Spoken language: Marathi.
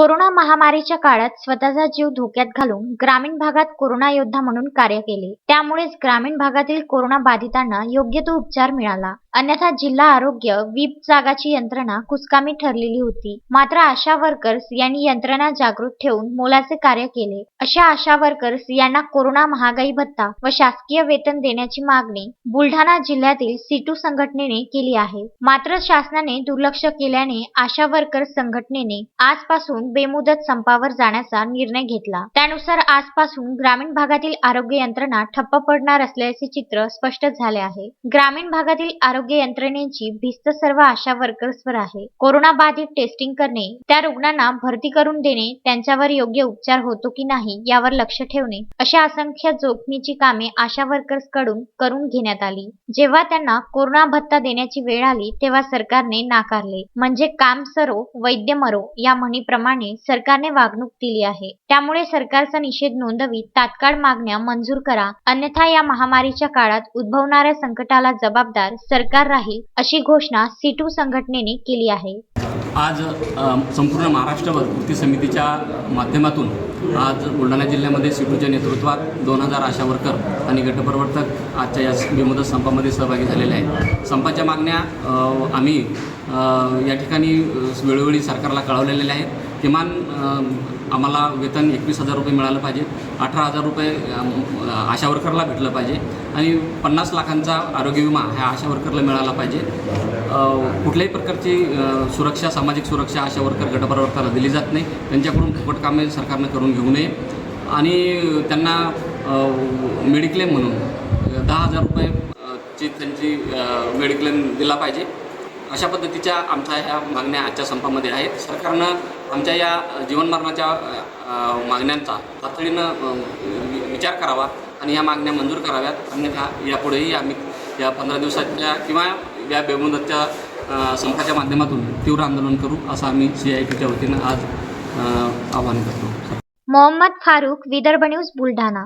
कोरोना महामारीच्या काळात स्वतःचा जीव धोक्यात घालून ग्रामीण भागात कोरोना योद्धा म्हणून कार्य केले. त्यामुळेच ग्रामीण भागातील कोरोना बाधितांना योग्य तो उपचार मिळाला. अन्यथा जिल्हा आरोग्य वीप जागाची यंत्रणा कुचकामी ठरलेली होती. मात्र आशा वर्कर्स यांनी यंत्रणा जागृत ठेवून मोलाचे कार्य केले. अशा आशा वर्कर्स यांना कोरोना महागाई भत्ता व शासकीय वेतन देण्याची मागणी बुलढाणा जिल्ह्यातील सीटू संघटनेने केली आहे. मात्र शासनाने दुर्लक्ष केल्याने आशा वर्कर्स संघटनेने आजपासून बेमुदत संपावर जाण्याचा निर्णय घेतला. त्यानुसार आजपासून ग्रामीण भागातील आरोग्य यंत्रणा ठप्प पडणार असल्याचे चित्र स्पष्ट झाले आहे. ग्रामीण भागातील आरोग्य आरोग्य यंत्रणेची भिस्त सर्व आशा वर्कर्सवर आहे. कोरोना बाधित टेस्टिंग करणे त्या रुग्णांना भरती करून देणे त्यांच्यावर योग्य उपचार होतो की नाही यावर लक्ष ठेवणे अशा असंख्य जोखमीची कामे आशा वर्कर्सकडून करून घेण्यात आली. जेव्हा त्यांना कोरोना भत्ता देण्याची वेळ आली तेव्हा सरकारने नाकारले. म्हणजे काम सरो वैद्य मरो या म्हणीप्रमाणे सरकारने वागणूक दिली आहे. त्यामुळे सरकारचा निषेध नोंदवी तात्काळ मागण्या मंजूर करा. अन्यथा या महामारीच्या काळात उद्भवणाऱ्या संकटाला जबाबदार सरकार राहील अशी घोषणा सीटू संघटनेने केली आहे. आज संपूर्ण महाराष्ट्रभर कृती समितीच्या माध्यमातून आज बुलढाणा जिल्ह्यामध्ये सिटूच्या नेतृत्वात दोन हजार आशा वर्कर आणि गटप्रवर्तक आजच्या या बेमुदत संपामध्ये सहभागी झालेले आहेत. संपाच्या मागण्या आम्ही या ठिकाणी वेळोवेळी सरकारला कळवलेल्या आहेत. किमान आम्हाला वेतन एकवीस हजार रुपये मिळालं पाहिजे. अठरा हजार रुपये आशा वर्करला भेटलं पाहिजे. आणि पन्नास लाखांचा आरोग्य विमा ह्या आशा वर्करला मिळाला पाहिजे. कुठल्याही प्रकारची सुरक्षा सामाजिक सुरक्षा आशा वर्कर गटप्रवर्ताला दिली जात नाही. त्यांच्याकडून फुकट कामे सरकारनं करून घेऊ नये. आणि त्यांना मेडिक्लेम म्हणून दहा हजार रुपये ची त्यांची मेडिक्लेम दिला पाहिजे. अशा पद्धतीच्या आमच्या ह्या मागण्या आजच्या संपामध्ये आहेत. सरकारनं आमच्या या जीवनमरणाच्या मागण्यांचा तातडीनं विचार करावा आणि या मागण्या मंजूर कराव्यात. अन्यथा यापुढेही आम्ही या पंधरा दिवसाच्या किंवा या बेमुदतच्या संपाच्या माध्यमातून तीव्र आंदोलन करू असं आम्ही सी आय टीच्या वतीनं आज आवाहन करतो. मोहम्मद फारुख विदर्भ न्यूज बुलढाणा.